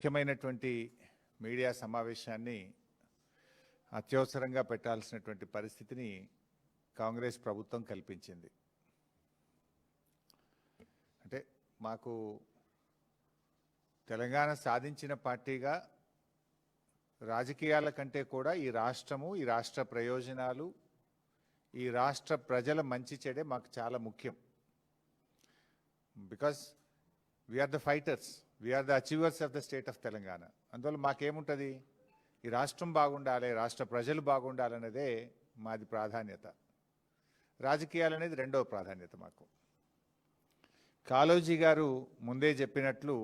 ముఖ్యమైనటువంటి మీడియా సమావేశాన్ని అత్యవసరంగా పెట్టాల్సినటువంటి పరిస్థితిని కాంగ్రెస్ ప్రభుత్వం కల్పించింది. అంటే మాకు తెలంగాణ సాధించిన పార్టీగా రాజకీయాల కంటే కూడా ఈ రాష్ట్రము ఈ రాష్ట్ర ప్రయోజనాలు ఈ రాష్ట్ర ప్రజల మంచి చెడే మాకు చాలా ముఖ్యం. Because we are the fighters we are the achievers of the state of Telangana అందువల్ల మాకేముంటుంది? ఈ రాష్ట్రం బాగుండాలి రాష్ట్ర ప్రజలు బాగుండాలనేదే మాది ప్రాధాన్యత. రాజకీయాలు అనేది రెండవ ప్రాధాన్యత మాకు. కాళోజీ గారు ముందే చెప్పినట్లు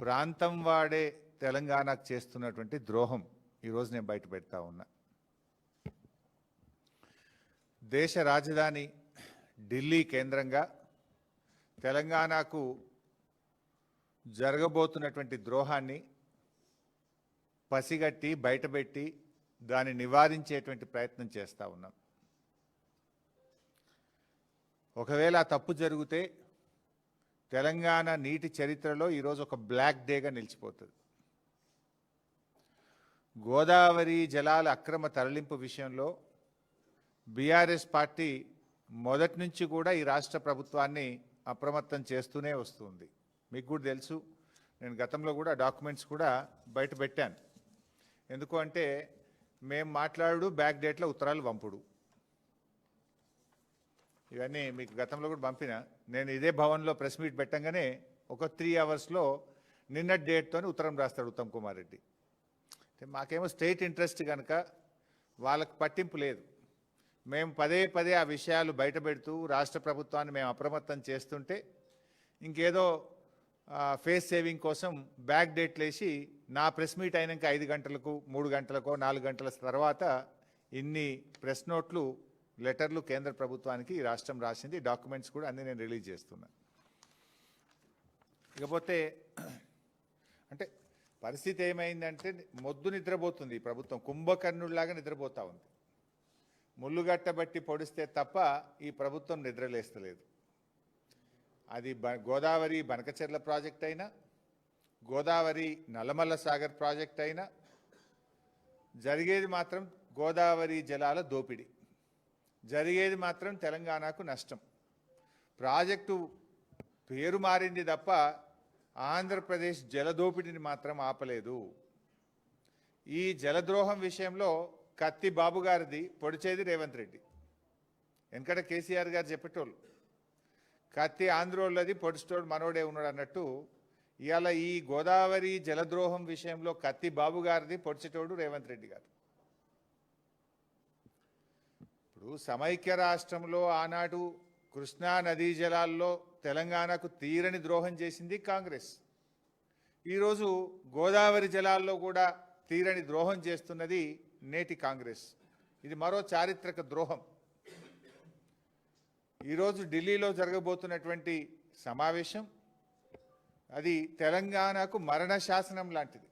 ప్రాంతం వాడే తెలంగాణకు చేస్తున్నటువంటి ద్రోహం ఈరోజు నేను బయట పెడతా ఉన్నా. దేశ రాజధాని ఢిల్లీ కేంద్రంగా తెలంగాణకు జరగబోతున్నటువంటి ద్రోహాన్ని పసిగట్టి బయటపెట్టి దాన్ని నివారించేటువంటి ప్రయత్నం చేస్తూ ఉన్నాం. ఒకవేళ ఆ తప్పు జరిగితే తెలంగాణ నీటి చరిత్రలో ఈరోజు ఒక బ్లాక్ డేగా నిలిచిపోతుంది. గోదావరి జలాల అక్రమ తరలింపు విషయంలో బీఆర్ఎస్ పార్టీ మొదటి నుంచి కూడా ఈ రాష్ట్ర ప్రభుత్వాన్ని అప్రమత్తం చేస్తూనే వస్తుంది. మీకు కూడా తెలుసు. నేను గతంలో కూడా డాక్యుమెంట్స్ కూడా బయట పెట్టాను. ఎందుకు అంటే మేము మాట్లాడు బ్యాక్ డేట్లో ఉత్తరాలు పంపుడు. ఇవన్నీ మీకు గతంలో కూడా పంపిన. నేను ఇదే భవన్లో ప్రెస్ మీట్ పెట్టంగానే ఒక త్రీ అవర్స్లో నిన్న డేట్తోనే ఉత్తరం రాస్తాడు ఉత్తమ్ కుమార్ రెడ్డి. మాకేమో స్టేట్ ఇంట్రెస్ట్ కనుక వాళ్ళకు పట్టింపు లేదు. మేము పదే పదే ఆ విషయాలు బయట పెడుతూ రాష్ట్ర ప్రభుత్వాన్ని మేము అప్రమత్తం చేస్తుంటే ఇంకేదో ఫేస్ సేవింగ్ కోసం బ్యాక్ డేట్లు వేసి నా ప్రెస్ మీట్ అయినాక ఐదు గంటలకు మూడు గంటలకో నాలుగు గంటల తర్వాత ఇన్ని ప్రెస్ నోట్లు లెటర్లు కేంద్ర ప్రభుత్వానికి ఈ రాష్ట్రం రాసింది. డాక్యుమెంట్స్ కూడా అన్ని నేను రిలీజ్ చేస్తున్నా. ఇకపోతే అంటే పరిస్థితి ఏమైందంటే మొద్దు నిద్రపోతుంది ఈ ప్రభుత్వం. కుంభకర్ణుడిలాగా నిద్రపోతూ ఉంది. ముళ్ళుగట్టబట్టి పొడిస్తే తప్ప ఈ ప్రభుత్వం నిద్రలేస్తలేదు. అది బ గోదావరి బనకచెర్ల ప్రాజెక్ట్ అయినా గోదావరి నల్లమల్ల సాగర్ ప్రాజెక్ట్ అయినా జరిగేది మాత్రం గోదావరి జలాల దోపిడీ. జరిగేది మాత్రం తెలంగాణకు నష్టం. ప్రాజెక్టు పేరు మారింది తప్ప ఆంధ్రప్రదేశ్ జలదోపిడిని మాత్రం ఆపలేదు. ఈ జలద్రోహం విషయంలో కత్తి బాబు గారిది పొడిచేది రేవంత్ రెడ్డి. వెనకట కేసీఆర్ గారు చెప్పేటోళ్ళు. కత్తి ఆంధ్రోళ్ళది పొడిచేటోడు మనోడే ఉన్నాడు అన్నట్టు ఇవాళ ఈ గోదావరి జలద్రోహం విషయంలో కత్తి బాబు గారిది పొడిచేటోడు రేవంత్ రెడ్డి గారు. ఇప్పుడు సమైక్య రాష్ట్రంలో ఆనాడు కృష్ణా నదీ జలాల్లో తెలంగాణకు తీరని ద్రోహం చేసింది కాంగ్రెస్. ఈరోజు గోదావరి జలాల్లో కూడా తీరని ద్రోహం చేస్తున్నది నేటి కాంగ్రెస్. ఇది మరో చారిత్రక ద్రోహం. ఈరోజు ఢిల్లీలో జరగబోతున్నటువంటి సమావేశం అది తెలంగాణకు మరణ శాసనం లాంటిది.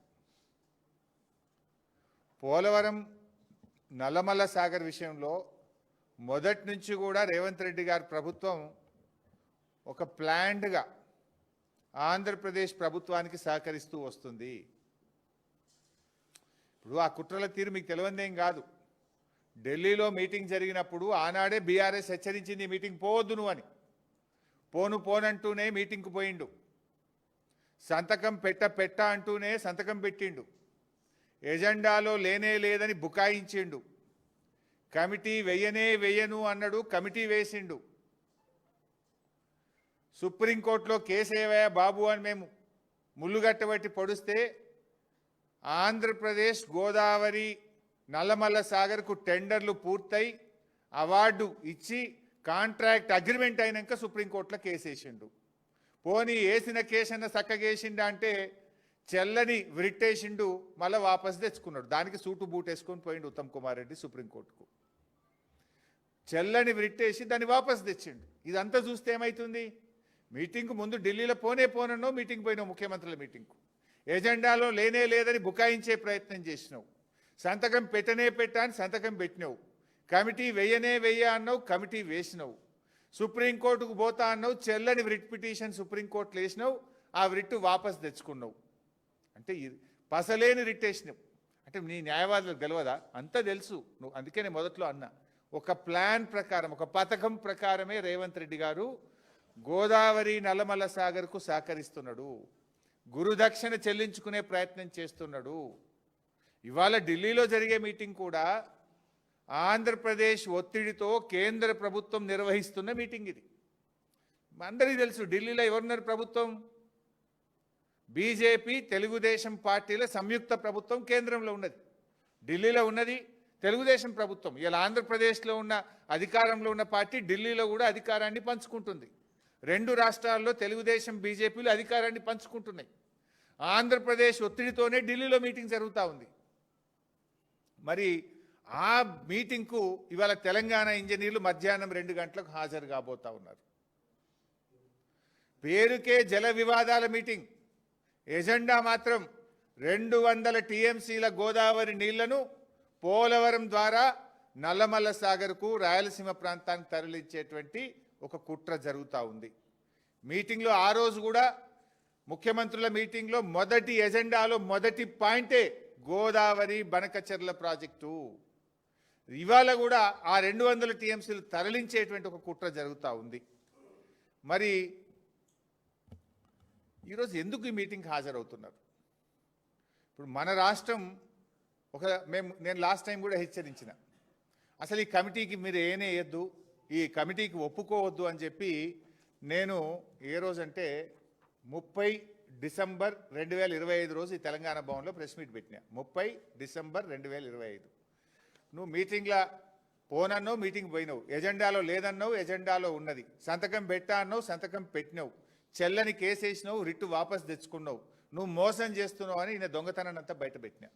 పోలవరం నల్లమల్ల సాగర్ విషయంలో మొదటి నుంచి కూడా రేవంత్ రెడ్డి గారి ప్రభుత్వం ఒక ప్లాండ్గా ఆంధ్రప్రదేశ్ ప్రభుత్వానికి సహకరిస్తూ వస్తుంది. ఇప్పుడు ఆ కుట్రల తీరు మీకు తెలియందేం కాదు. ఢిల్లీలో మీటింగ్ జరిగినప్పుడు ఆనాడే బీఆర్ఎస్ హెచ్చరించింది మీటింగ్ పోవద్దు నువ్వు అని. పోను పోనంటూనే మీటింగ్కు పోయిండు. సంతకం పెట్ట పెట్ట అంటూనే సంతకం పెట్టిండు. ఎజెండాలో లేనే లేదని బుకాయించిండు. కమిటీ వెయ్యనే వెయ్యను అన్నాడు కమిటీ వేసిండు. సుప్రీంకోర్టులో కేసు ఏవయ్యా బాబు అని మేము ముళ్ళుగట్టబట్టి పొడిస్తే ఆంధ్రప్రదేశ్ గోదావరి నల్లమల్ల సాగర్కు టెండర్లు పూర్తయి అవార్డు ఇచ్చి కాంట్రాక్ట్ అగ్రిమెంట్ అయినాక సుప్రీంకోర్టులో కేసు వేసిండు పోనీ వేసిన కేసన్న చక్కగేసిండా అంటే చెల్లని విరిట్టేసిండు మళ్ళీ వాపస్ తెచ్చుకున్నాడు. దానికి సూటు బూట్ వేసుకొని పోయిండు ఉత్తమ్ కుమార్ రెడ్డి సుప్రీంకోర్టుకు. చెల్లని విరిట్టేసి దాన్ని వాపస్ తెచ్చిండు. ఇదంతా చూస్తే ఏమవుతుంది మీటింగ్కు ముందు ఢిల్లీలో పోనే పోనన్నో మీటింగ్ పోయినావు ముఖ్యమంత్రుల మీటింగ్కు. ఎజెండాలో లేనే లేదని బుకాయించే ప్రయత్నం చేసినావు. సంతకం పెట్టనే పెట్టా అని సంతకం పెట్టినావు. కమిటీ వెయ్యనే వెయ్య అన్నావు కమిటీ వేసినావు. సుప్రీంకోర్టుకు పోతా అన్నావు చెల్లని రిట్ పిటిషన్ సుప్రీంకోర్టులో వేసినావు ఆ రిట్టు వాపస్ తెచ్చుకున్నావు. అంటే పసలేని పసలేని వేసినావు అంటే నీ న్యాయవాదులకు తెలియదా అంతా తెలుసు. నువ్వు అందుకే నేను మొదట్లో అన్నా. ఒక ప్లాన్ ప్రకారం ఒక పథకం ప్రకారమే రేవంత్ రెడ్డి గారు గోదావరి నల్లమల్ల సాగర్కు సహకరిస్తున్నాడు. గురుదక్షిణ చెల్లించుకునే ప్రయత్నం చేస్తున్నాడు. ఇవాళ ఢిల్లీలో జరిగే మీటింగ్ కూడా ఆంధ్రప్రదేశ్ ఒత్తిడితో కేంద్ర ప్రభుత్వం నిర్వహిస్తున్న మీటింగ్ ఇది. అందరికీ తెలుసు ఢిల్లీలో ఎవరున్నారు ప్రభుత్వం? బీజేపీ తెలుగుదేశం పార్టీల సంయుక్త ప్రభుత్వం కేంద్రంలో ఉన్నది. ఢిల్లీలో ఉన్నది తెలుగుదేశం ప్రభుత్వం. ఇలా ఆంధ్రప్రదేశ్లో ఉన్న అధికారంలో ఉన్న పార్టీ ఢిల్లీలో కూడా అధికారాన్ని పంచుకుంటుంది. రెండు రాష్ట్రాల్లో తెలుగుదేశం బీజేపీలు అధికారాన్ని పంచుకుంటున్నాయి. ఆంధ్రప్రదేశ్ ఒత్తిడితోనే ఢిల్లీలో మీటింగ్ జరుగుతూ ఉంది. మరి ఆ మీటింగ్కు ఇవాళ తెలంగాణ ఇంజనీర్లు మధ్యాహ్నం రెండు గంటలకు హాజరు కాబోతా ఉన్నారు. పేరుకే జల వివాదాల మీటింగ్. ఎజెండా మాత్రం రెండు వందల టీఎంసీల గోదావరి నీళ్ళను పోలవరం ద్వారా నల్లమల్ల సాగర్కు రాయలసీమ ప్రాంతానికి తరలించేటువంటి ఒక కుట్ర జరుగుతూ ఉంది. మీటింగ్లో ఆ రోజు కూడా ముఖ్యమంత్రుల మీటింగ్లో మొదటి ఎజెండాలో మొదటి పాయింటే గోదావరి బనకచెర్ల ప్రాజెక్టు. ఇవాళ కూడా ఆ రెండు వందల టీఎంసీలు తరలించేటువంటి ఒక కుట్ర జరుగుతూ ఉంది. మరి ఈరోజు ఎందుకు ఈ మీటింగ్కి హాజరవుతున్నారు? ఇప్పుడు మన రాష్ట్రం ఒక మేము నేను లాస్ట్ టైం కూడా హెచ్చరించిన. అసలు ఈ కమిటీకి మీరు ఏనేయద్దు ఈ కమిటీకి ఒప్పుకోవద్దు అని చెప్పి నేను ఏ రోజంటే ముప్పై డిసెంబర్ రెండు వేల ఇరవై ఐదు రోజు ఈ తెలంగాణ భవన్లో ప్రెస్ మీట్ పెట్టినా. ముప్పై డిసెంబర్ రెండు వేల ఇరవై ఐదు. నువ్వు మీటింగ్లో పోనన్నావు మీటింగ్ పోయినావు. ఎజెండాలో లేదన్నావు ఎజెండాలో ఉన్నది. సంతకం పెట్టా అన్నావు సంతకం పెట్టినావు. చెల్లని కేసు వేసినావు రిట్టు వాపస్ తెచ్చుకున్నావు. నువ్వు మోసం చేస్తున్నావు అని నేను దొంగతనాన్ని అంతా బయట పెట్టినా.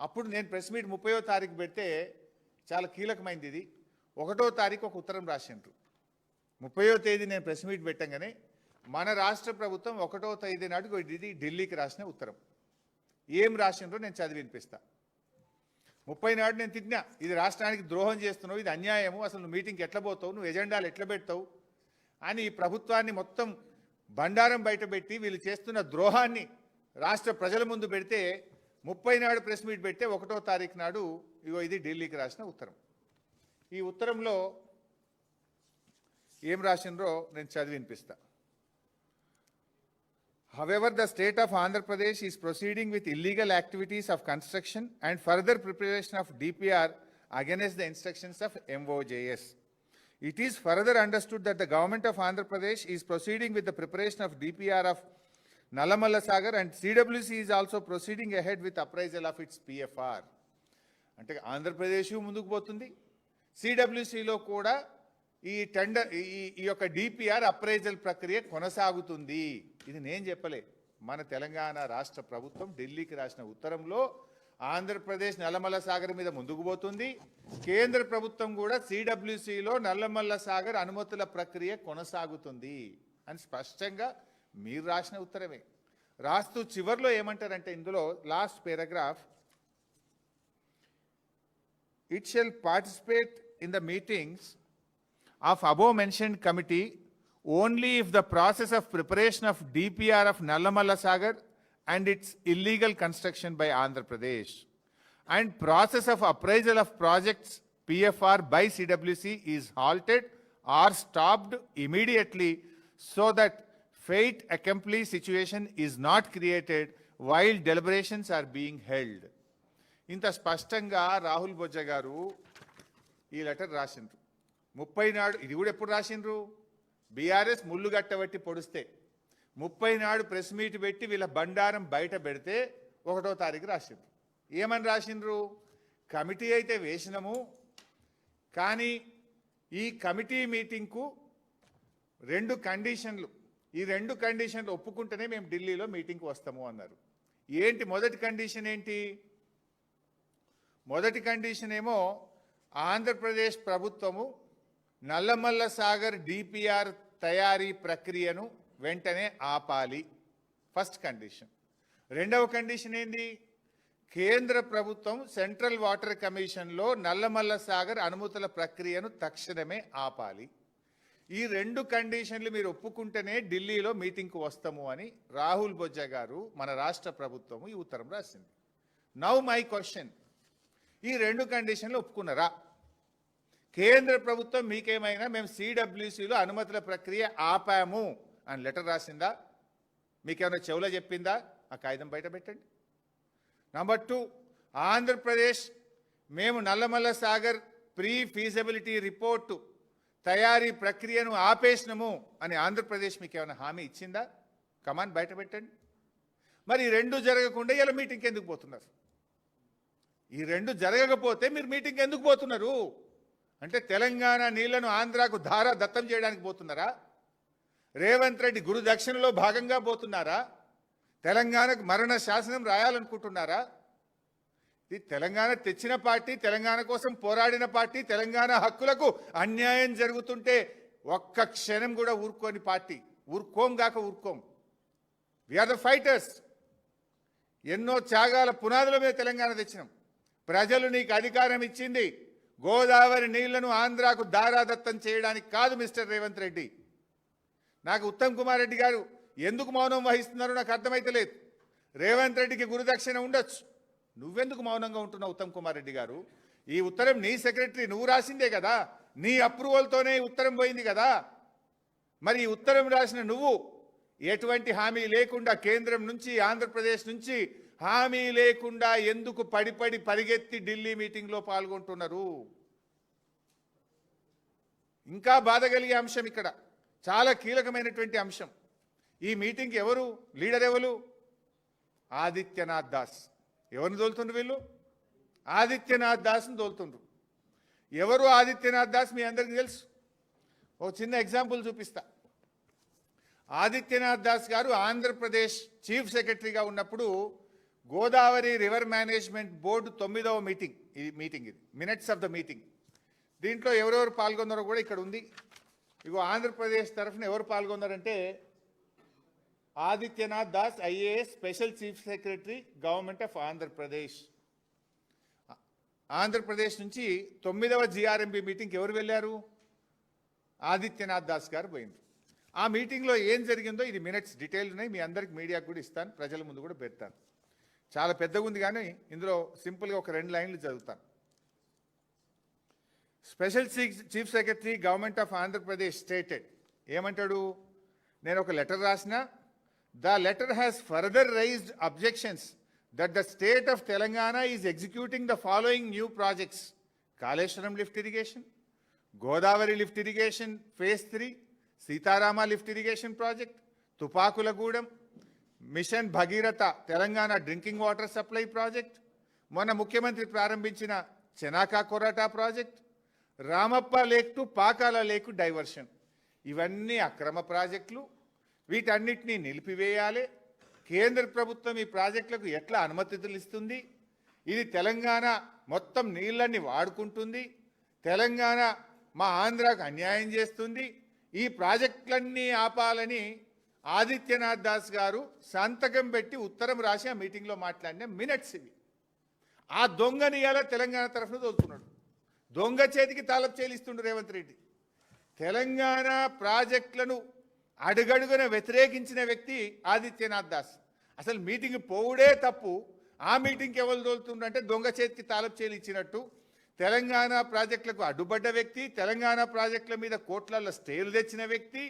అప్పుడు నేను ప్రెస్ మీట్ ముప్పయో తారీఖు పెడితే చాలా కీలకమైంది ఇది. ఒకటో తారీఖు ఒక ఉత్తరం రాసిండ్రు. ముప్పయో తేదీ నేను ప్రెస్ మీట్ పెట్టంగానే మన రాష్ట్ర ప్రభుత్వం ఒకటో తేదీ నాటికి ఇది ఢిల్లీకి రాసిన ఉత్తరం. ఏం రాసిండ్రో నేను చదివి వినిపిస్తా. ముప్పై నాడు నేను తిట్టినా ఇది రాష్ట్రానికి ద్రోహం చేస్తున్నావు ఇది అన్యాయము అసలు నువ్వు మీటింగ్కి ఎట్లా పోతావు నువ్వు ఎజెండాలు ఎట్లా పెడతావు అని ఈ ప్రభుత్వాన్ని మొత్తం బండారం బయటపెట్టి వీళ్ళు చేస్తున్న ద్రోహాన్ని రాష్ట్ర ప్రజల ముందు పెడితే ముప్పై నాడు ప్రెస్ మీట్ పెడితే ఒకటో తారీఖు నాడు ఇగో ఇది ఢిల్లీకి రాసిన ఉత్తరం. ఈ ఉత్తరంలో ఏం రాసిండ్రో నేను చదివి వినిపిస్తా. However, the state of Andhra Pradesh is proceeding with illegal activities of construction and further preparation of DPR against the instructions of MOJS. It is further understood that the government of Andhra Pradesh is proceeding with the preparation of DPR of Nalamalla Sagar and CWC is also proceeding ahead with appraisal of its PFR. అంటే ఆంధ్రప్రదేశ్ ముందుకు పోతుంది సిడబ్ల్యూసిలో కూడా ఈ tender ఈ ఈ యొక్క DPR appraisal ప్రక్రియ కొనసాగుతుంది. ఇది నేను చెప్పలే. మన తెలంగాణ రాష్ట్ర ప్రభుత్వం ఢిల్లీకి రాసిన ఉత్తరంలో ఆంధ్రప్రదేశ్ నల్లమల్ల సాగర్ మీద ముందుకు పోతుంది. కేంద్ర ప్రభుత్వం కూడా సిడబ్ల్యూసిలో నల్లమల్ల సాగర్ అనుమతుల ప్రక్రియ కొనసాగుతుంది అని స్పష్టంగా మీరు రాసిన ఉత్తరమే. రాస్తూ చివర్లో ఏమంటారంటే ఇందులో last paragraph it shall participate in the meetings of above mentioned committee only if the process of preparation of DPR of Nallamalla Sagar and its illegal construction by Andhra Pradesh and process of appraisal of projects PFR by CWC is halted or stopped immediately so that fate accomplished situation is not created while deliberations are being held. ఇంత స్పష్టంగా రాహుల్ బొజ్జ గారు ఈ letter రాసిండ్రు ముప్పై నాడు ఇది కూడా ఎప్పుడు రాసిండ్రు? BRS ముళ్ళు గట్టబట్టి పొడిస్తే. ముప్పై నాడు ప్రెస్ మీట్ పెట్టి వీళ్ళ బండారం బయట పెడితే ఒకటో తారీఖు రాసిండ్రు. ఏమని రాసిండ్రు? కమిటీ అయితే వేసినాము కానీ ఈ కమిటీ మీటింగ్కు రెండు కండిషన్లు. ఈ రెండు కండిషన్లు ఒప్పుకుంటేనే మేము ఢిల్లీలో మీటింగ్కి వస్తాము అన్నారు. ఏంటి మొదటి కండిషన్ ఏంటి? మొదటి కండిషన్ ఏమో ఆంధ్రప్రదేశ్ ప్రభుత్వము నల్లమల్ల సాగర్ డిపిఆర్ తయారీ ప్రక్రియను వెంటనే ఆపాలి. First condition. రెండవ కండిషన్ ఏంది? కేంద్ర ప్రభుత్వం సెంట్రల్ వాటర్ కమిషన్లో నల్లమల్ల సాగర్ అనుమతుల ప్రక్రియను తక్షణమే ఆపాలి. ఈ రెండు కండిషన్లు మీరు ఒప్పుకుంటేనే ఢిల్లీలో మీటింగ్కు వస్తాము అని రాహుల్ బొజ్జ గారు మన రాష్ట్ర ప్రభుత్వము ఈ ఉత్తరం రాసింది. Now my question. ఈ రెండు కండిషన్లు ఒప్పుకున్నారా? కేంద్ర ప్రభుత్వం మీకేమైనా మేము సిడబ్ల్యూసిలో అనుమతుల ప్రక్రియ ఆపాము అని లెటర్ రాసిందా? మీకేమైనా చెవులో చెప్పిందా? ఆ కాగితం బయట పెట్టండి. నంబర్ టూ ఆంధ్రప్రదేశ్ మేము Nallamala Sagar pre feasibility report తయారీ ప్రక్రియను ఆపేసినము అని ఆంధ్రప్రదేశ్ మీకు ఏమైనా హామీ ఇచ్చిందా? కమాన్ బయట పెట్టండి. మరి ఈ రెండు జరగకుండా ఇలా మీటింగ్కి ఎందుకు పోతున్నారు? ఈ రెండు జరగకపోతే మీరు మీటింగ్ ఎందుకు పోతున్నారు? అంటే తెలంగాణ నీళ్ళను ఆంధ్రాకు ధార దత్తం చేయడానికి పోతున్నారా? రేవంత్ రెడ్డి గురు దక్షిణలో భాగంగా పోతున్నారా? తెలంగాణకు మరణ శాసనం రాయాలనుకుంటున్నారా? ఇది తెలంగాణ తెచ్చిన పార్టీ తెలంగాణ కోసం పోరాడిన పార్టీ తెలంగాణ హక్కులకు అన్యాయం జరుగుతుంటే ఒక్క క్షణం కూడా ఊరుకోని పార్టీ. ఊరుకోం గాక ఊరుకోం. ఆర్ ద ఫైటర్స్ ఎన్నో త్యాగాల పునాదుల మీద తెలంగాణ తెచ్చినాం. ప్రజలు నీకు అధికారం ఇచ్చింది. గోదావరి నీళ్ళను ఆంధ్రాకు దారాదత్తం చేయడానికి కాదు మిస్టర్ రేవంత్ రెడ్డి. నాకు ఉత్తమ్ కుమార్ రెడ్డి గారు ఎందుకు మౌనం వహిస్తున్నారో నాకు అర్థమైతలేదు రేవంత్ రెడ్డికి గురుదక్షిణ ఉండొచ్చు. నువ్వెందుకు మౌనంగా ఉంటున్నావు ఉత్తమ్ కుమార్ రెడ్డి గారు? ఈ ఉత్తరం నీ సెక్రటరీ నువ్వు రాసిందే కదా. నీ అప్రూవల్తోనే ఉత్తరం పోయింది కదా. మరి ఈ ఉత్తరం రాసిన నువ్వు ఎటువంటి హామీ లేకుండా కేంద్రం నుంచి ఆంధ్రప్రదేశ్ నుంచి హామీ లేకుండా ఎందుకు పడిపడి పరిగెత్తి ఢిల్లీ మీటింగ్లో పాల్గొంటున్నారు? ఇంకా బాధ కలిగే అంశం ఇక్కడ. చాలా కీలకమైనటువంటి అంశం. ఈ మీటింగ్కి ఎవరు? లీడర్ ఎవరు? ఆదిత్యనాథ్ దాస్. ఎవరిని తోలుతుండ్రు వీళ్ళు? ఆదిత్యనాథ్ దాస్ని తోలుతుండ్రు. ఎవరు ఆదిత్యనాథ్ దాస్ మీ అందరికీ తెలుసు? ఓ చిన్న ఎగ్జాంపుల్ చూపిస్తా. ఆదిత్యనాథ్ దాస్ గారు ఆంధ్రప్రదేశ్ చీఫ్ సెక్రటరీగా ఉన్నప్పుడు గోదావరి రివర్ మేనేజ్మెంట్ బోర్డు తొమ్మిదవ మీటింగ్ ఇది మీటింగ్ ఇది మినిట్స్ ఆఫ్ ద మీటింగ్. దీంట్లో ఎవరెవరు పాల్గొన్నారో కూడా ఇక్కడ ఉంది. ఇగో ఆంధ్రప్రదేశ్ తరఫున ఎవరు పాల్గొన్నారంటే Adityanath Das IAS special chief secretary government of Andhra Pradesh. Andhra Pradesh నుంచి తొమ్మిదవ జిఆర్ఎంబి మీటింగ్కి ఎవరు వెళ్ళారు? ఆదిత్యనాథ్ దాస్ గారు పోయింది ఆ మీటింగ్లో ఏం జరిగిందో ఇది మినిట్స్ డీటెయిల్ ఉన్నాయి మీ అందరికి మీడియాకు కూడా ఇస్తాను ప్రజల ముందు కూడా పెడతాను. చాలా పెద్దగా ఉంది కానీ ఇందులో సింపుల్గా ఒక రెండు లైన్లు చదువుతాను. Special chief secretary government of Andhra Pradesh stated. ఏమంటాడు? నేను ఒక లెటర్ రాసిన the letter has further raised objections that the state of Telangana is executing the following new projects. Kaleshwaram lift irrigation Godavari lift irrigation phase three Seetharama lift irrigation project Tupakulagudem mission Bhagiratha Telangana drinking water supply project మొన్న ముఖ్యమంత్రి ప్రారంభించిన Chanaka Korata project Ramappa lake to Pakala lake diversion. ఇవన్నీ అక్రమ ప్రాజెక్టులు. వీటన్నిటినీ నిలిపివేయాలి. కేంద్ర ప్రభుత్వం ఈ ప్రాజెక్టులకు ఎట్లా అనుమతులు ఇస్తుంది? ఇది తెలంగాణ మొత్తం నీళ్ళని వాడుకుంటుంది. తెలంగాణ మా ఆంధ్రాకు అన్యాయం చేస్తుంది. ఈ ప్రాజెక్టులన్నీ ఆపాలని ఆదిత్యనాథ్ దాస్ గారు సంతకం పెట్టి ఉత్తరం రాసి ఆ మీటింగ్లో మాట్లాడిన మినిట్స్ ఇవి. ఆ దొంగని ఇలా తెలంగాణ తరఫున తోలుతున్నాడు. దొంగ చేతికి తాలపు చేలిస్తుండు రేవంత్ రెడ్డి. తెలంగాణ ప్రాజెక్టులను అడుగడుగున వ్యతిరేకించిన వ్యక్తి ఆదిత్యనాథ్ దాస్. అసలు మీటింగ్ పోవుడే తప్పు. ఆ మీటింగ్కి ఎవరు తోలుతుండంటే అంటే దొంగ చేతికి తాలపు చేలు ఇచ్చినట్టు తెలంగాణ ప్రాజెక్టులకు అడ్డుపడ్డ వ్యక్తి తెలంగాణ ప్రాజెక్టుల మీద కోట్లలో స్టేలు తెచ్చిన వ్యక్తి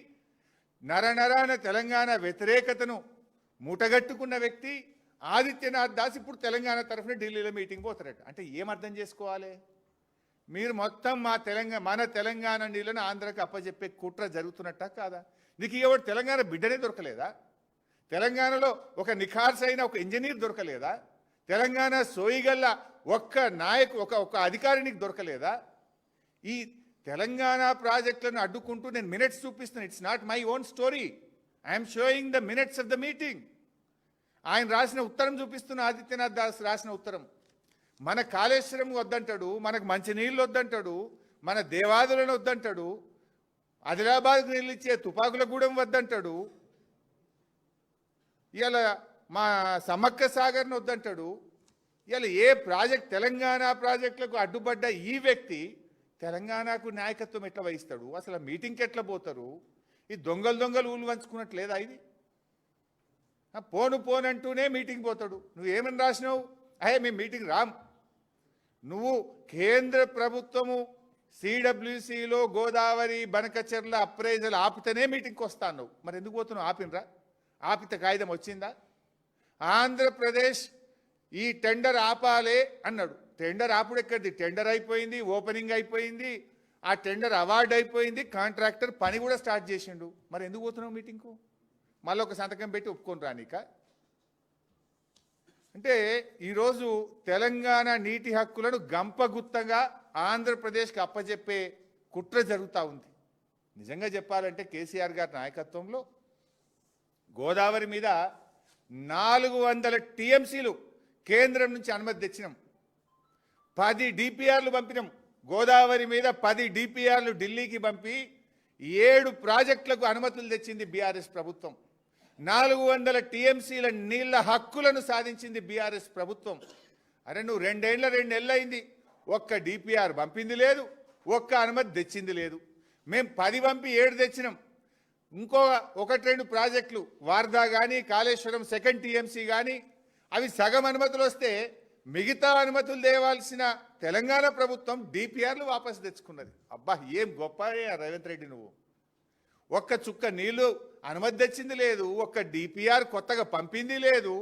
నరనరాన తెలంగాణ వ్యతిరేకతను మూటగట్టుకున్న వ్యక్తి ఆదిత్యనాథ్ దాస్ ఇప్పుడు తెలంగాణ తరఫున ఢిల్లీలో మీటింగ్ పోతారట. అంటే ఏం అర్థం చేసుకోవాలి? మీరు మొత్తం మా తెలంగాణ మన తెలంగాణ నీళ్ళను ఆంధ్రాకి అప్పచెప్పే కుట్ర జరుగుతున్నట్ట కాదా? నీకు ఎవరు తెలంగాణ బిడ్డనే దొరకలేదా? తెలంగాణలో ఒక నిఖార్సైన ఒక ఇంజనీర్ దొరకలేదా? తెలంగాణ సోయిగల్ల ఒక్క నాయకు ఒక ఒక అధికారి నీకు దొరకలేదా? ఈ తెలంగాణ ప్రాజెక్టులను అడ్డుకుంటూ నేను మినిట్స్ చూపిస్తున్నాను. It's not my own story I'm showing the minutes of the meeting ఆయన రాసిన ఉత్తరం చూపిస్తున్న ఆదిత్యనాథ్ దాస్ రాసిన ఉత్తరం. మన కాళేశ్వరం వద్దంటాడు మనకు మంచినీళ్ళు వద్దంటాడు మన దేవాదులను వద్దంటాడు ఆదిలాబాద్కు నీళ్ళు ఇచ్చే తుపాకులగూడెం వద్దంటాడు ఇవాళ మా సమక్క సాగర్ను వద్దంటాడు ఇవాళ ఏ ప్రాజెక్ట్ తెలంగాణ ప్రాజెక్టులకు అడ్డుపడ్డ ఈ వ్యక్తి తెలంగాణకు నాయకత్వం ఎట్లా వహిస్తాడు? అసలు మీటింగ్కి ఎట్లా పోతారు? ఈ దొంగలు దొంగలు ఊళ్ళు వంచుకున్నట్టు లేదా ఇది పోను పోనంటూనే మీటింగ్ పోతాడు. నువ్వు ఏమని రాసినావు? అయ్యే మేము మీటింగ్ రాం నువ్వు కేంద్ర ప్రభుత్వము సిడబ్ల్యూసిలో గోదావరి బనకచెర్ల అప్రైజల్ ఆపితేనే మీటింగ్కి వస్తాను నువ్వు మరి ఎందుకు పోతున్నావు? ఆపినరా? ఆపిత కాగితం వచ్చిందా? ఆంధ్రప్రదేశ్ ఈ టెండర్ ఆపాలే అన్నాడు. టెండర్ అప్పుడు ఎక్కడిది? టెండర్ అయిపోయింది ఓపెనింగ్ అయిపోయింది ఆ టెండర్ అవార్డు అయిపోయింది కాంట్రాక్టర్ పని కూడా స్టార్ట్ చేసిండు. మరి ఎందుకు పోతున్నావు మీటింగ్కు? మళ్ళీ ఒక సంతకం పెట్టి ఒప్పుకొని రానిక అంటే ఈరోజు తెలంగాణ నీటి హక్కులను గంపగుత్తగా ఆంధ్రప్రదేశ్కి అప్పచెప్పే కుట్ర జరుగుతూ ఉంది. నిజంగా చెప్పాలంటే కేసీఆర్ గారి నాయకత్వంలో గోదావరి మీద నాలుగు వందల టీఎంసీలు కేంద్రం నుంచి అనుమతి తెచ్చినాం. పది డిపిఆర్లు పంపినాం. గోదావరి మీద పది డిపిఆర్లు ఢిల్లీకి పంపి ఏడు ప్రాజెక్టులకు అనుమతులు తెచ్చింది బీఆర్ఎస్ ప్రభుత్వం. నాలుగు వందల టీఎంసీల నీళ్ళ హక్కులను సాధించింది బీఆర్ఎస్ ప్రభుత్వం. అరే నువ్వు రెండేళ్ళ రెండేళ్ళయింది ఒక్క డిపిఆర్ పంపింది లేదు ఒక్క అనుమతి తెచ్చింది లేదు. మేము పది పంపి ఏడు తెచ్చినాం. ఇంకో ఒకటి రెండు ప్రాజెక్టులు వార్దా కానీ కాళేశ్వరం సెకండ్ టీఎంసీ కానీ అవి సగం అనుమతులు వస్తే మిగతా అనుమతులు తేవాల్సిన తెలంగాణ ప్రభుత్వం డిపిఆర్లు వాపసు తెచ్చుకున్నది. అబ్బా ఏం గొప్ప రేవంత్ రెడ్డి నువ్వు. ఒక్క చుక్క నీళ్ళు అనుమతి తెచ్చింది లేదు ఒక్క డిపిఆర్ కొత్తగా పంపింది లేదు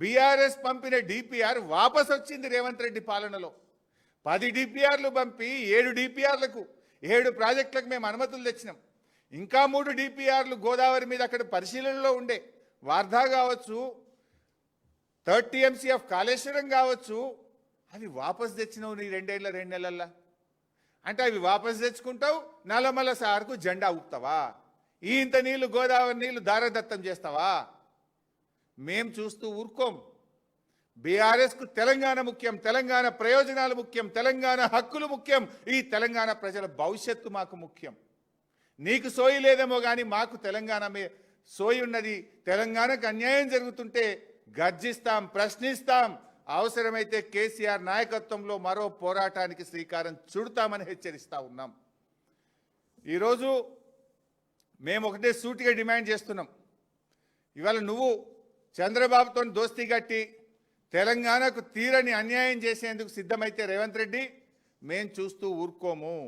బీఆర్ఎస్ పంపిన డిపిఆర్ వాపసు వచ్చింది రేవంత్ రెడ్డి పాలనలో. పది డిపిఆర్లు పంపి ఏడు డిపిఆర్లకు ఏడు ప్రాజెక్టులకు మేము అనుమతులు తెచ్చినాం. ఇంకా మూడు డిపిఆర్లు గోదావరి మీద అక్కడ పరిశీలనలో ఉండే. వార్ధా కావచ్చు థర్డ్ టీఎంసీ ఆఫ్ కాళేశ్వరం కావచ్చు అవి వాపస్ తెచ్చినావు నీ రెండేళ్ళ రెండు నెలల్లో. అంటే అవి వాపస్ తెచ్చుకుంటావు నల్లమల సార్కు జెండా ఊపుతావా? ఇంత నీళ్ళు గోదావరి నీళ్ళు దారదత్తం చేస్తావా? మేం చూస్తూ ఊరుకోం. బీఆర్ఎస్కు తెలంగాణ ముఖ్యం తెలంగాణ ప్రయోజనాలు ముఖ్యం తెలంగాణ హక్కులు ముఖ్యం ఈ తెలంగాణ ప్రజల భవిష్యత్తు మాకు ముఖ్యం. నీకు సోయి లేదేమో కానీ మాకు తెలంగాణ మీ సోయి ఉన్నది. తెలంగాణకు అన్యాయం జరుగుతుంటే గర్జిస్తాం ప్రశ్నిస్తాం. అవసరమైతే కేసీఆర్ నాయకత్వంలో మరో పోరాటానికి శ్రీకారం చుడతామని హెచ్చరిస్తా ఉన్నాం. ఈరోజు మేము ఒకటే సూటిగా డిమాండ్ చేస్తున్నాం. ఇవాళ నువ్వు చంద్రబాబుతో దోస్తీ కట్టి తెలంగాణకు తీరని అన్యాయం చేసేందుకు సిద్ధమైతే రేవంత్ రెడ్డి మేం చూస్తూ ఊరుకోము.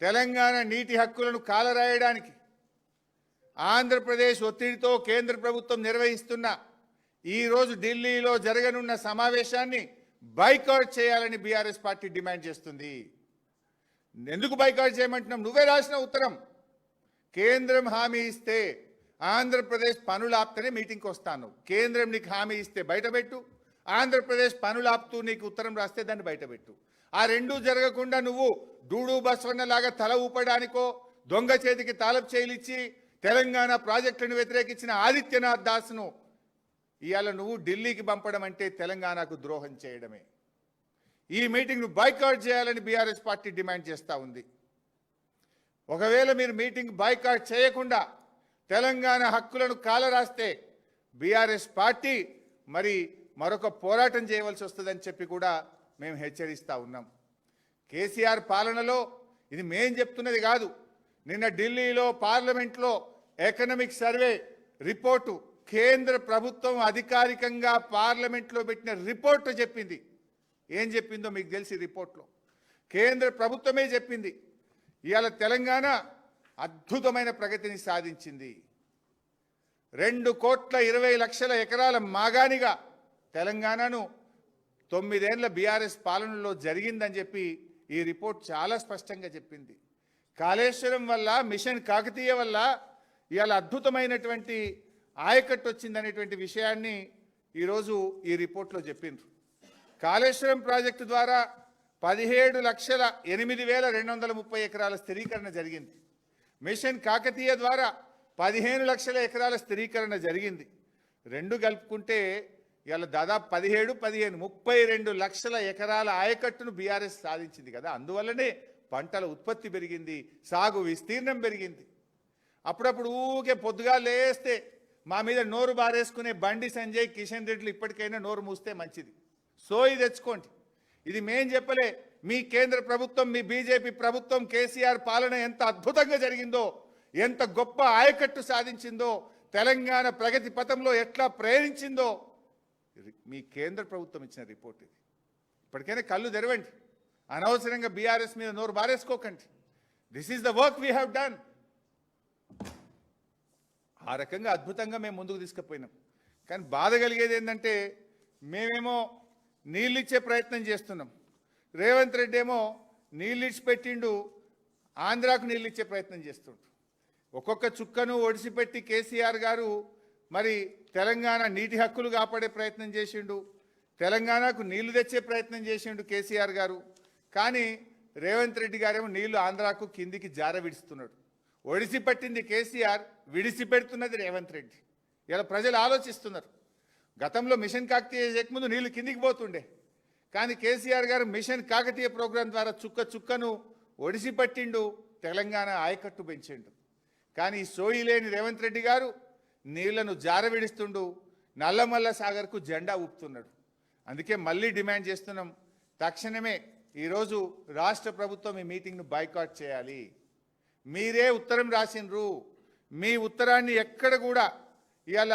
తెలంగాణ నీటి హక్కులను కాలరాయడానికి ఆంధ్రప్రదేశ్ ఒత్తిడితో కేంద్ర ప్రభుత్వం నిర్వహిస్తున్న ఈరోజు ఢిల్లీలో జరగనున్న సమావేశాన్ని బైకౌట్ చేయాలని బీఆర్ఎస్ పార్టీ డిమాండ్ చేస్తుంది. ఎందుకు బైకౌట్ చేయమంటున్నాం? నువ్వే రాసిన ఉత్తరం. కేంద్రం హామీ ఇస్తే ఆంధ్రప్రదేశ్ పనులు ఆపుతూనే మీటింగ్కి వస్తాను. కేంద్రం నీకు హామీ ఇస్తే బయటపెట్టు ఆంధ్రప్రదేశ్ పనులు ఆపుతూ నీకు ఉత్తరం రాస్తే దాన్ని బయటపెట్టు ఆ రెండూ జరగకుండా నువ్వు డూడు బస్వన్నలాగా తల ఊపడానికో దొంగ చేతికి తాలపు చేయలిచ్చి తెలంగాణ ప్రాజెక్టులను వ్యతిరేకించిన ఆదిత్యనాథ్ దాస్ను ఇవాళ నువ్వు ఢిల్లీకి పంపడం అంటే తెలంగాణకు ద్రోహం చేయడమే. ఈ మీటింగ్ను బైకాట్ చేయాలని బీఆర్ఎస్ పార్టీ డిమాండ్ చేస్తూ ఉంది. ఒకవేళ మీరు మీటింగ్ బాయ్కాట్ చేయకుండా తెలంగాణ హక్కులను కాలరాస్తే బీఆర్ఎస్ పార్టీ మరి మరొక పోరాటం చేయవలసి వస్తుందని చెప్పి కూడా మేము హెచ్చరిస్తూ ఉన్నాం. కేసీఆర్ పాలనలో ఇది మేం చెప్తున్నది కాదు. నిన్న ఢిల్లీలో పార్లమెంట్లో ఎకనమిక్ సర్వే రిపోర్టు కేంద్ర ప్రభుత్వం అధికారికంగా పార్లమెంట్లో పెట్టిన రిపోర్ట్ చెప్పింది. ఏం చెప్పిందో మీకు తెలిసి రిపోర్ట్లో? కేంద్ర ప్రభుత్వమే చెప్పింది. ఇవాళ తెలంగాణ అద్భుతమైన ప్రగతిని సాధించింది. రెండు కోట్ల ఇరవై లక్షల ఎకరాల మాగానిగా తెలంగాణను తొమ్మిదేళ్ళ బీఆర్ఎస్ పాలనలో జరిగిందని చెప్పి ఈ రిపోర్ట్ చాలా స్పష్టంగా చెప్పింది. కాళేశ్వరం వల్ల మిషన్ కాకతీయ వల్ల ఇవాళ అద్భుతమైనటువంటి ఆయకట్టు వచ్చిందనేటువంటి విషయాన్ని ఈరోజు ఈ రిపోర్ట్లో చెప్పిండ్రు. కాళేశ్వరం ప్రాజెక్టు ద్వారా పదిహేడు లక్షల ఎనిమిది వేల రెండు వందల ముప్పై ఎకరాల స్థిరీకరణ జరిగింది. మిషన్ కాకతీయ ద్వారా పదిహేను లక్షల ఎకరాల స్థిరీకరణ జరిగింది. రెండు కలుపుకుంటే ఇవాళ దాదాపు పదిహేడు పదిహేను ముప్పై రెండు లక్షల ఎకరాల ఆయకట్టును బీఆర్ఎస్ సాధించింది కదా. అందువల్లనే పంటల ఉత్పత్తి పెరిగింది సాగు విస్తీర్ణం పెరిగింది. అప్పుడప్పుడు ఊకే పొద్దుగా లేస్తే మా మీద నోరు బారేసుకునే బండి సంజయ్ కిషన్ రెడ్డిలు ఇప్పటికైనా నోరు మూస్తే మంచిది. సోయి తెచ్చుకోండి. ఇది మేం చెప్పలే మీ కేంద్ర ప్రభుత్వం మీ బీజేపీ ప్రభుత్వం కేసీఆర్ పాలన ఎంత అద్భుతంగా జరిగిందో ఎంత గొప్ప ఆయకట్టు సాధించిందో తెలంగాణ ప్రగతి పథంలో ఎట్లా ప్రేరించిందో మీ కేంద్ర ప్రభుత్వం ఇచ్చిన రిపోర్ట్ ఇది. ఇప్పటికైనా కళ్ళు తెరవండి. అనవసరంగా బీఆర్ఎస్ మీద నోరు బారేసుకోకండి. This is the work we have done ఆ రకంగా అద్భుతంగా మేము ముందుకు తీసుకుపోయినాం. కానీ బాధ కలిగేది ఏంటంటే మేమేమో నీళ్ళు ఇచ్చే ప్రయత్నం చేస్తున్నాం. రేవంత్ రెడ్డి ఏమో నీళ్ళు ఇచ్చిపెట్టిండు ఆంధ్రాకు నీళ్ళు ఇచ్చే ప్రయత్నం చేస్తుండ్రు ఒక్కొక్క చుక్కను ఒడిసిపెట్టి కేసీఆర్ గారు మరి తెలంగాణ నీటి హక్కులు కాపాడే ప్రయత్నం చేసిండు తెలంగాణకు నీళ్ళు తెచ్చే ప్రయత్నం చేసిండు కేసీఆర్ గారు. కానీ రేవంత్ రెడ్డి గారేమో నీళ్ళు ఆంధ్రాకు కిందికి జార విడుస్తున్నాడు ఒడిసి పట్టింది కేసీఆర్ విడిచిపెడుతున్నది రేవంత్ రెడ్డి. ఇలా ప్రజలు ఆలోచిస్తున్నారు. గతంలో మిషన్ కాకతీయ చేయకముందు నీళ్ళు కిందికి పోతుండే. కానీ కేసీఆర్ గారు మిషన్ కాకతీయ ప్రోగ్రాం ద్వారా చుక్క చుక్కను ఒడిసిపట్టిండు తెలంగాణ ఆయకట్టు పెంచిండు. కానీ సోయి లేని రేవంత్ రెడ్డి గారు నీళ్ళను జారవిడిస్తుండు నల్లమల్ల సాగర్కు జెండా ఊపుతున్నాడు. అందుకే మళ్ళీ డిమాండ్ చేస్తున్నాం తక్షణమే ఈరోజు రాష్ట్ర ప్రభుత్వం ఈ మీటింగ్ను బాయ్కాట్ చేయాలి. మీరే ఉత్తరం రాసిండ్రు. మీ ఉత్తరాన్ని ఎక్కడ కూడా ఇవాళ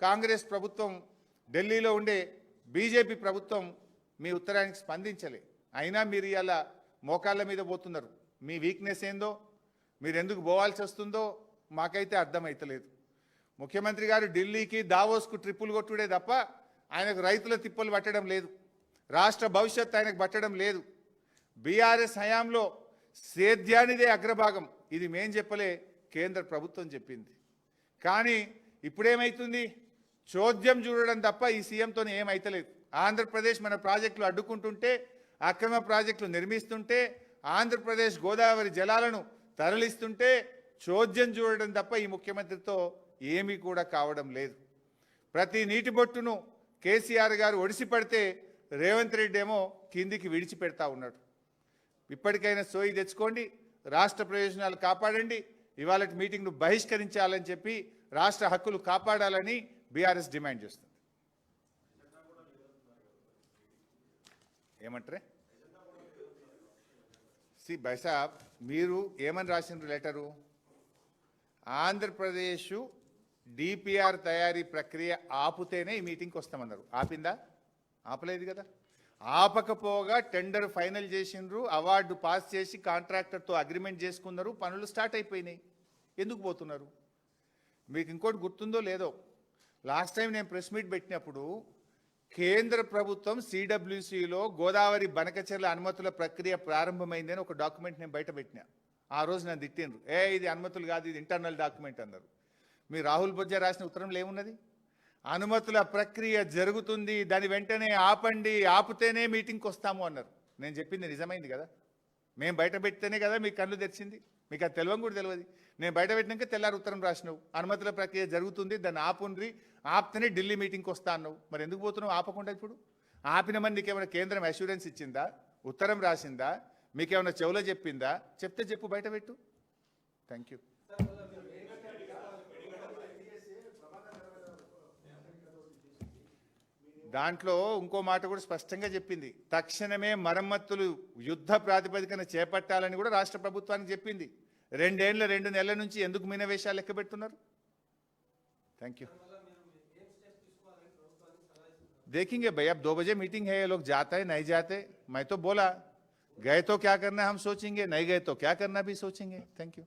కాంగ్రెస్ ప్రభుత్వం ఢిల్లీలో ఉండే బీజేపీ ప్రభుత్వం మీ ఉత్తరానికి స్పందించలే. అయినా మీరు ఇవాళ మోకాళ్ళ మీద పోతున్నారు. మీ వీక్నెస్ ఏందో మీరు ఎందుకు పోవాల్సి వస్తుందో మాకైతే అర్థమైతలేదు. ముఖ్యమంత్రి గారు ఢిల్లీకి దావోస్కు ట్రిప్పులు కొట్టుడే తప్ప ఆయనకు రైతుల తిప్పలు పట్టడం లేదు. రాష్ట్ర భవిష్యత్తు ఆయనకు పట్టడం లేదు. బీఆర్ఎస్ హయాంలో సేద్యానిదే అగ్రభాగం. ఇది మేం చెప్పలే కేంద్ర ప్రభుత్వం చెప్పింది. కానీ ఇప్పుడేమైతుంది? చోద్యం చూడడం తప్ప ఈ సీఎంతో ఏమైతలేదు. ఆంధ్రప్రదేశ్ మన ప్రాజెక్టులు అడ్డుకుంటుంటే అక్రమ ప్రాజెక్టులు నిర్మిస్తుంటే ఆంధ్రప్రదేశ్ గోదావరి జలాలను తరలిస్తుంటే చోద్యం చూడడం తప్ప ఈ ముఖ్యమంత్రితో ఏమీ కూడా కావడం లేదు. ప్రతి నీటి బొట్టును కేసీఆర్ గారు ఒడిసి పడితే రేవంత్ రెడ్డి ఏమో కిందికి విడిచిపెడతా ఉన్నాడు. ఇప్పటికైనా సోయి తెచ్చుకోండి రాష్ట్ర ప్రయోజనాలు కాపాడండి ఇవాళ మీటింగ్ను బహిష్కరించాలని చెప్పి రాష్ట్ర హక్కులు కాపాడాలని బీఆర్ఎస్ డిమాండ్ చేస్తుంది. ఏమంటారే? సి బైసాబ్ మీరు ఏమని రాసిండ్రు లెటరు? ఆంధ్రప్రదేశ్ డిపిఆర్ తయారీ ప్రక్రియ ఆపుతేనే ఈ మీటింగ్కి వస్తామన్నారు. ఆపిందా? ఆపలేదు కదా? ఆపకపోగా టెండర్ ఫైనల్ చేసిండ్రు అవార్డు పాస్ చేసి కాంట్రాక్టర్తో అగ్రిమెంట్ చేసుకున్నారు పనులు స్టార్ట్ అయిపోయినాయి. ఎందుకు పోతున్నారు? మీకు ఇంకోటి గుర్తుందో లేదో? లాస్ట్ టైం నేను ప్రెస్ మీట్ పెట్టినప్పుడు కేంద్ర ప్రభుత్వం సిడబ్ల్యూసిలో గోదావరి బనకచెర్ల అనుమతుల ప్రక్రియ ప్రారంభమైందని ఒక డాక్యుమెంట్ నేను బయట పెట్టినా. ఆ రోజు నన్ను తిట్టిండ్రు. ఏ ఇది అనుమతులు కాదు ఇది ఇంటర్నల్ డాక్యుమెంట్ అన్నారు. మీ రాహుల్ బొజ్జా రాసిన ఉత్తరంలో ఏమున్నది? అనుమతుల ప్రక్రియ జరుగుతుంది దాని వెంటనే ఆపండి ఆపితేనే మీటింగ్కి వస్తాము అన్నారు. నేను చెప్పింది నిజమైంది కదా? మేము బయట పెడితేనే కదా మీకు కళ్ళు తెరిచింది? మీకు అది తెలియని కూడా తెలియదు నేను బయట పెట్టినాక తెల్లారి ఉత్తరం రాసినావు. అనుమతుల ప్రక్రియ జరుగుతుంది దాన్ని ఆపుండ్రి ఆపితేనే ఢిల్లీ మీటింగ్కి వస్తా అన్నావు. మరి ఎందుకు పోతున్నావు? ఆపకుండా ఇప్పుడు? ఆపిన మందికి ఏమైనా కేంద్రం అష్యూరెన్స్ ఇచ్చిందా? ఉత్తరం రాసిందా? మీకేమైనా చెవులో చెప్పిందా? చెప్తే చెప్పు బయట పెట్టు. థ్యాంక్ యూ దాంట్లో ఇంకో మాట కూడా స్పష్టంగా చెప్పింది తక్షణమే మరమ్మతులు యుద్ధ ప్రాతిపదికన చేపట్టాలని కూడా రాష్ట్ర ప్రభుత్వానికి చెప్పింది రెండేళ్ల రెండు నెలల నుంచి ఎందుకు మీనవేశాలు లెక్క పెడుతున్నారు థ్యాంక్ యూ देखेंगे भाई अब दो बजे मीटिंग है ये लोग जाता है नहीं जाते मैं तो बोला गए तो क्या करना है हम सोचेंगे नहीं गए तो क्या करना भी सोचेंगे थैंक यू